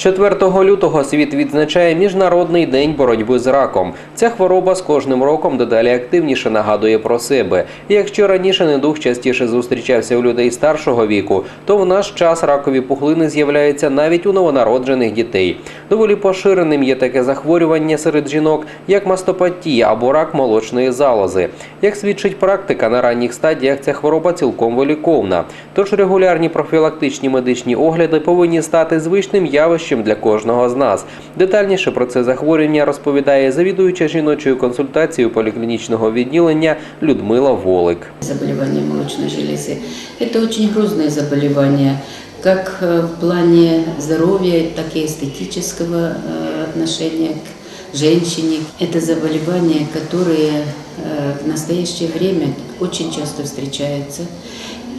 4 лютого світ відзначає Міжнародний день боротьби з раком. Ця хвороба з кожним роком дедалі активніше нагадує про себе. Якщо раніше недух частіше зустрічався у людей старшого віку, то в наш час ракові пухлини з'являються навіть у новонароджених дітей. Доволі поширеним є таке захворювання серед жінок, як мастопатія або рак молочної залози. Як свідчить практика, на ранніх стадіях ця хвороба цілком виліковна. Тож регулярні профілактичні медичні огляди повинні стати звичним явищем для кожного з нас. Детальніше про це захворювання розповідає завідуюча жіночою консультацією поліклінічного відділення Людмила Волик. Заболевание молочной железы – это очень грозное заболевание, как э, в плане здоровья, так и эстетического э, отношения к женщине. Это заболевание, которое э, в настоящее время очень часто встречается.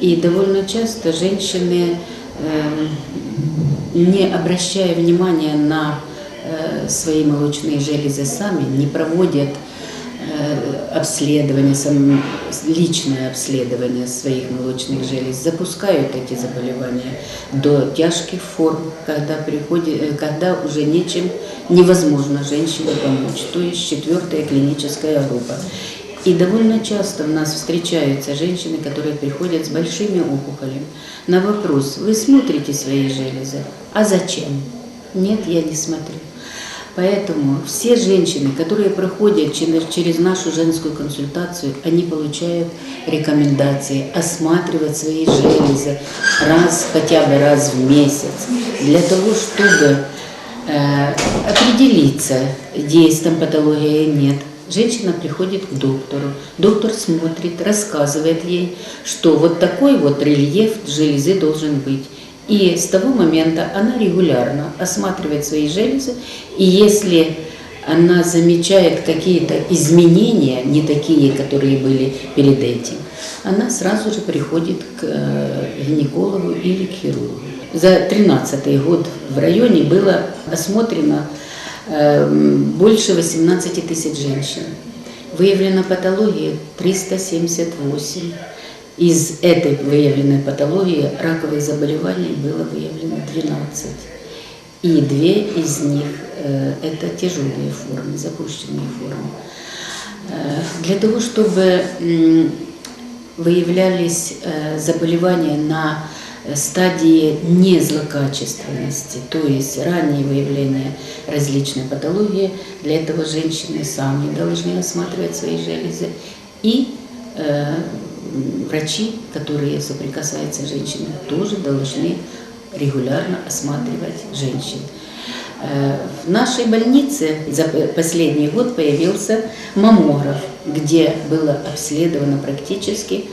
И довольно часто женщины, э, не обращая внимания на э, свои молочные железы сами, не проводят э, обследование, сам, личное обследование своих молочных желез, запускают эти заболевания до тяжких форм, когда, приходит, э, когда уже нечем невозможно женщине помочь, то есть четвертая клиническая группа. И довольно часто у нас встречаются женщины, которые приходят с большими опухолями. На вопрос, вы смотрите свои железы, а зачем? Нет, я не смотрю. Поэтому все женщины, которые проходят через нашу женскую консультацию, они получают рекомендации осматривать свои железы раз, хотя бы раз в месяц, для того, чтобы э, определиться, есть там патология или нет. Женщина приходит к доктору, доктор смотрит, рассказывает ей, что вот такой вот рельеф железы должен быть. И с того момента она регулярно осматривает свои железы, и если она замечает какие-то изменения, не такие, которые были перед этим, она сразу же приходит к э, гинекологу или к хирургу. За 13 год в районе было осмотрено больше 18 тысяч женщин. Выявлена патология 378. Из этой выявленной патологии раковых заболеваний было выявлено 12. И две из них э, это тяжелые формы, запущенные формы. Э, для того, чтобы выявлялись э, заболевания на стадии незлокачественности, то есть раннее выявление различной патологии, для этого женщины сами должны осматривать свои железы и э, врачи, которые соприкасаются с женщиной, тоже должны регулярно осматривать женщин. Э, В нашей больнице за последний год появился маммограф, где было обследовано практически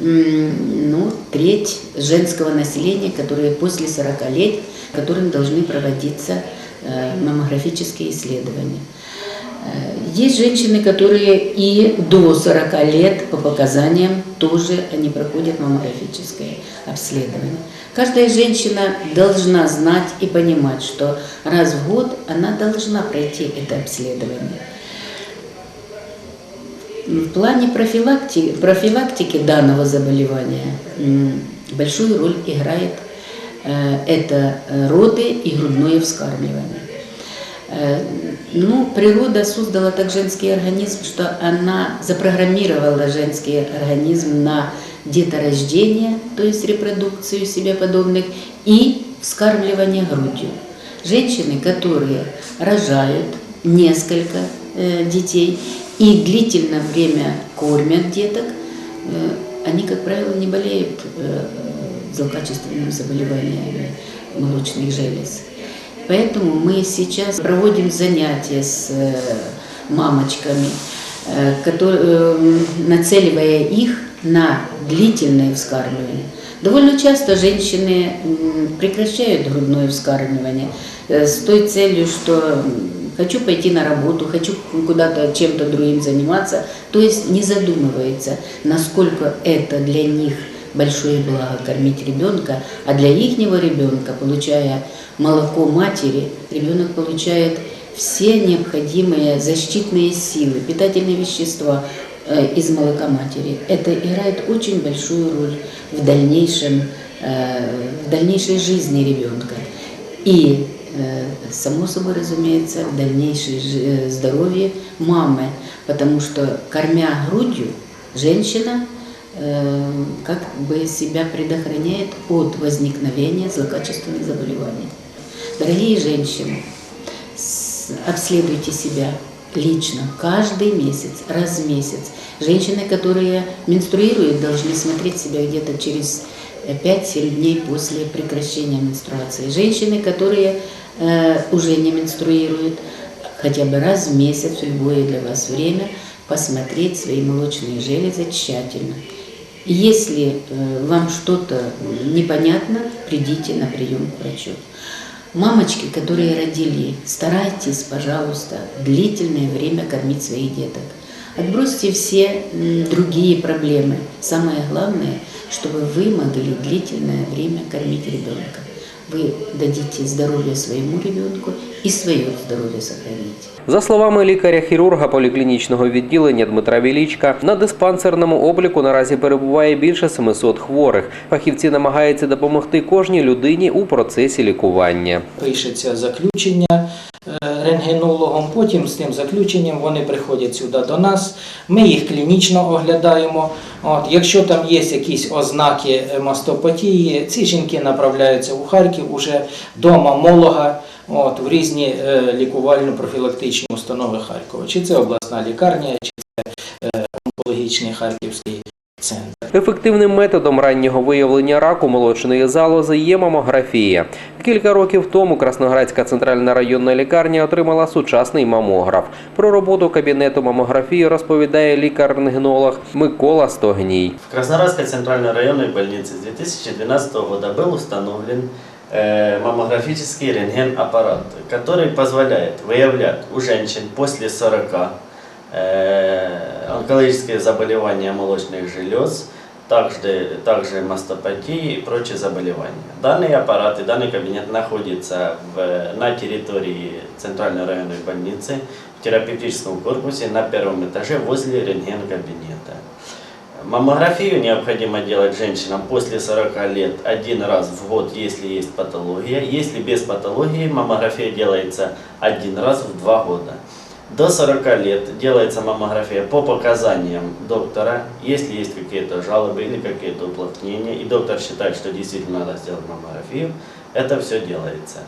ну, треть женского населения, которые после 40 лет, которым должны проводиться э, маммографические исследования. Э, Есть женщины, которые и до 40 лет по показаниям тоже они проходят маммографическое обследование. Каждая женщина должна знать и понимать, что раз в год она должна пройти это обследование. В плане профилактики, профилактики данного заболевания большую роль играет э, это э, роды и грудное вскармливание. Э, Ну, природа создала так женский организм, что она запрограммировала женский организм на деторождение, то есть репродукцию себе подобных, и вскармливание грудью. Женщины, которые рожают несколько детей и длительное время кормят деток, э, они, как правило, не болеют э, злокачественными заболеваниями молочных желез. Поэтому мы сейчас проводим занятия с э, мамочками, которые, нацеливая их на длительное вскармливание. Довольно часто женщины прекращают грудное вскармливание с той целью, что хочу пойти на работу, хочу куда-то чем-то другим заниматься, то есть не задумывается, насколько это для них большое благо кормить ребенка, а для ихнего ребенка, получая молоко матери, ребенок получает все необходимые защитные силы, питательные вещества э, из молока матери. Это играет очень большую роль в дальнейшем, э, в дальнейшей жизни ребенка. И само собой разумеется, дальнейшее э, здоровье мамы, потому что кормя грудью, женщина э, как бы себя предохраняет от возникновения злокачественных заболеваний. Дорогие женщины, обследуйте себя лично каждый месяц, раз в месяц. Женщины, которые менструируют, должны смотреть себя где-то через э, 5-7 дней после прекращения менструации. Женщины, которые э, уже не менструируют, хотя бы раз в месяц, в любое для вас время, посмотреть свои молочные железы тщательно. Если э, вам что-то непонятно, придите на прием к врачу. Мамочки, которые родили, старайтесь, пожалуйста, длительное время кормить своих деток. Отбросьте все другие проблемы. Самое главное, чтобы вы могли длительное время кормить ребенка. Вы дадите здоровье своему ребенку и свое здоровье сохраните. За словами лікаря-хірурга поліклінічного відділення Дмитра Вілічка, на диспансерному обліку наразі перебуває більше 700 хворих. Фахівці намагаються допомогти кожній людині у процесі лікування. пишеться заключення е, рентгенологом. Потім з тим заключенням вони приходять сюди до нас. Ми їх клінічно оглядаємо. От, якщо там є якісь ознаки е, мастопатії, ці жінки направляються у Харків уже до мамолога. От, в різні е, лікувально-профілактичні установи Харкова. Чи це обласна лікарня, чи це е, онкологічний харківський центр. Ефективним методом раннього виявлення раку молочної залози є мамографія. Кілька років тому Красноградська центральна районна лікарня отримала сучасний мамограф. Про роботу кабінету мамографії розповідає лікар-рентгенолог Микола Стогній. В Краснодарской центральной районной больнице с 2012 года был установлен маммографический рентген-аппарат, который позволяет выявлять у женщин после 40 э, онкологические заболевания молочных желез, также, также мастопатии и прочие заболевания. Данный аппарат и данный кабинет находится в, на территории Центральной районной больницы в терапевтическом корпусе на первом этаже возле рентген-кабинета. Маммографию необходимо делать женщинам после 40 лет один раз в год, если есть патология. Если без патологии, маммография делается один раз в два года. До 40 лет делается маммография по показаниям доктора, если есть какие-то жалобы или какие-то уплотнения, и доктор считает, что действительно надо сделать маммографию, это все делается.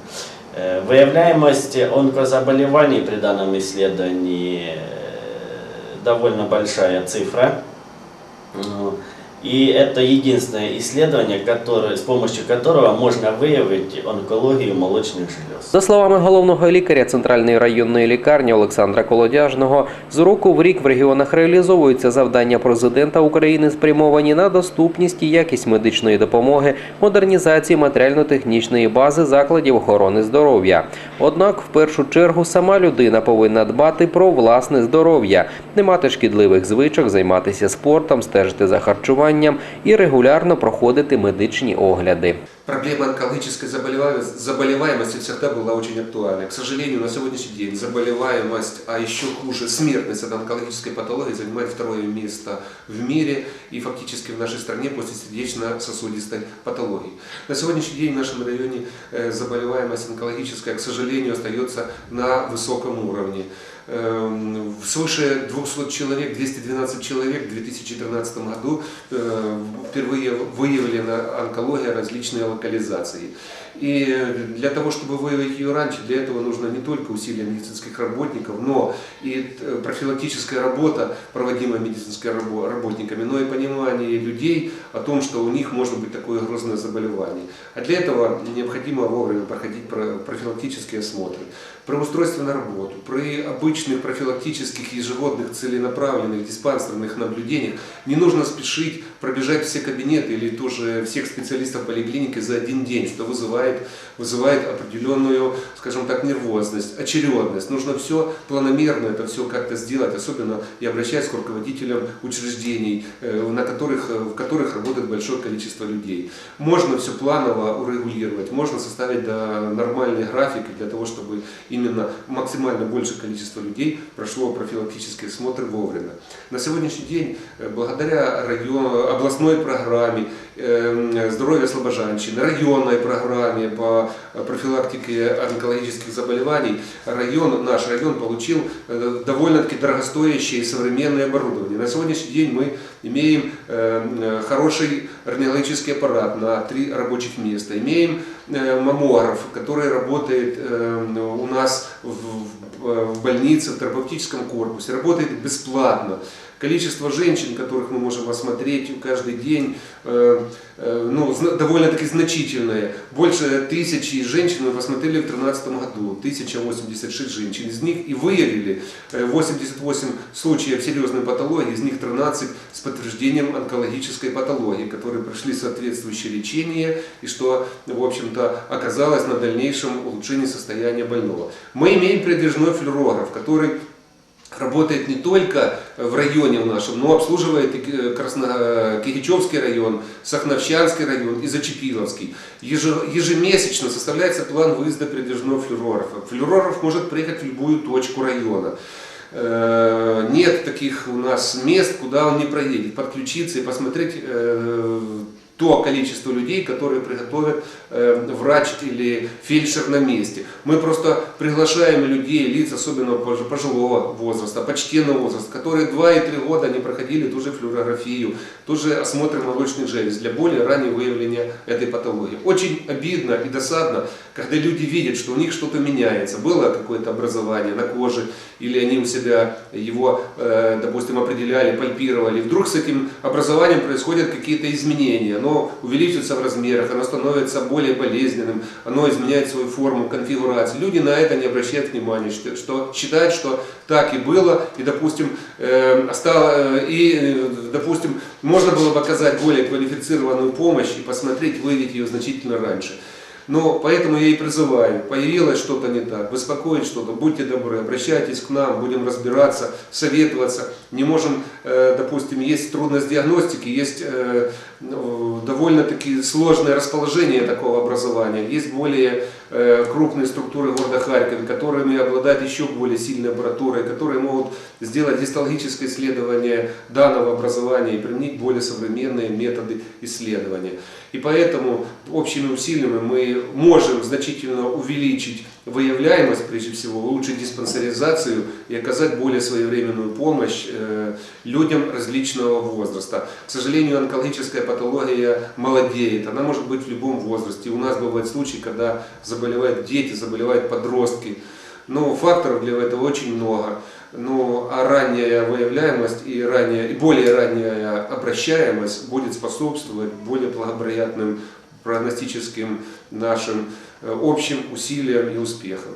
Э, Выявляемость онкозаболеваний при данном исследовании э, довольно большая цифра. Ну, И это единственное исследование, которое, с помощью которого можно выявить онкологию молочных желез. За словами головного лікаря центральної районної лікарні Олександра Колодяжного, з року в рік в регіонах реалізовуються завдання президента України, спрямовані на доступність і якість медичної допомоги, модернізації матеріально-технічної бази закладів охорони здоров'я. Однак, в першу чергу, сама людина повинна дбати про власне здоров'я, не мати шкідливих звичок, займатися спортом, стежити за харчуванням і регулярно проходити медичні огляди. Проблема онкологической заболеваемости, заболеваемости всегда была очень актуальна. К сожалению, на сегодняшний день заболеваемость, а еще хуже смертность от онкологической патологии занимает второе место в мире и фактически в нашей стране после сердечно-сосудистой патологии. На сегодняшний день в нашем районе э, заболеваемость онкологическая, к сожалению, остается на высоком уровне. Эм, Свыше 200 человек, 212 человек в 2014 году э, впервые выявлена онкология различной локализации. И для того, чтобы выявить ее раньше, для этого нужно не только усилия медицинских работников, но и э, профилактическая работа, проводимая медицинскими рабо- работниками, но и понимание людей о том, что у них может быть такое грозное заболевание. А для этого необходимо вовремя проходить про- профилактические осмотры. При устройстве на работу, при обычных профилактических ежегодных целенаправленных диспансерных наблюдениях не нужно спешить пробежать все кабинеты или тоже всех специалистов поликлиники за один день, что вызывает, вызывает определенную, скажем так, нервозность, очередность. Нужно все планомерно это все как-то сделать, особенно я обращаюсь к руководителям учреждений, э, на которых, э, в которых работает большое количество людей. Можно все планово урегулировать, можно составить да, нормальные графики для того, чтобы именно максимально большее количество людей прошло профилактические осмотры вовремя. На сегодняшний день, э, благодаря район, областной программе э, здоровья слабожанщин, районной программе по профилактике онкологических заболеваний. Район, наш район получил э, довольно-таки дорогостоящее современное оборудование. На сегодняшний день мы имеем э, хороший рентгенологический аппарат на три рабочих места, имеем э, маммограф, который работает э, у нас в больнице, в терапевтическом корпусе, работает бесплатно. Количество женщин, которых мы можем осмотреть каждый день, э, э, ну, довольно-таки значительное. Больше тысячи женщин мы посмотрели в 2013 году, 1086 женщин. Из них и выявили э, 88 случаев серьезной патологии, из них 13 с подтверждением онкологической патологии, которые прошли соответствующее лечение и что, в общем-то, оказалось на дальнейшем улучшении состояния больного. Мы имеем передвижной флюорограф, который работает не только в районе в нашем, но обслуживает и Ки- Красно... Кигичевский район, Сахновщанский район и Зачепиловский. Еже- Ежемесячно составляется план выезда передвижного флюорографа. Флюорограф может приехать в любую точку района. Э, Нет таких у нас мест, куда он не проедет. Подключиться и посмотреть э, то количество людей, которые приготовят э, врач или фельдшер на месте. Мы просто приглашаем людей, лиц, особенно пож- пожилого возраста, почтенного возраста, которые 2 и 3 года не проходили ту же флюорографию, ту же осмотр молочных желез для более раннего выявления этой патологии. Очень обидно и досадно, когда люди видят, что у них что-то меняется. Было какое-то образование на коже, или они у себя его, э, допустим, определяли, пальпировали. Вдруг с этим образованием происходят какие-то изменения. Увеличивается в размерах, оно становится более болезненным, оно изменяет свою форму, конфигурацию. Люди на это не обращают внимания, что, что считают, что так и было, и, допустим, э, остало, э, и, э, допустим, можно было бы оказать более квалифицированную помощь и посмотреть, выявить ее значительно раньше. Но поэтому я и призываю, появилось что-то не так, беспокоит что-то, будьте добры, обращайтесь к нам, будем разбираться, советоваться. Не можем, э, допустим, есть трудность диагностики, есть э, довольно-таки сложное расположение такого образования, есть более э, крупные структуры города Харькова, которыми обладают еще более сильной аппаратурой, которые могут сделать гистологическое исследование данного образования и применить более современные методы исследования. И поэтому общими усилиями мы можем значительно увеличить выявляемость, прежде всего, улучшить диспансеризацию и оказать более своевременную помощь э, людям различного возраста. К сожалению, онкологическая патология молодеет, она может быть в любом возрасте. У нас бывают случаи, когда заболевают дети, заболевают подростки. Но факторов для этого очень много. Ну, а ранняя выявляемость и, ранняя, и более ранняя обращаемость будет способствовать более благоприятным прогностическим нашим общим усилиям и успехам.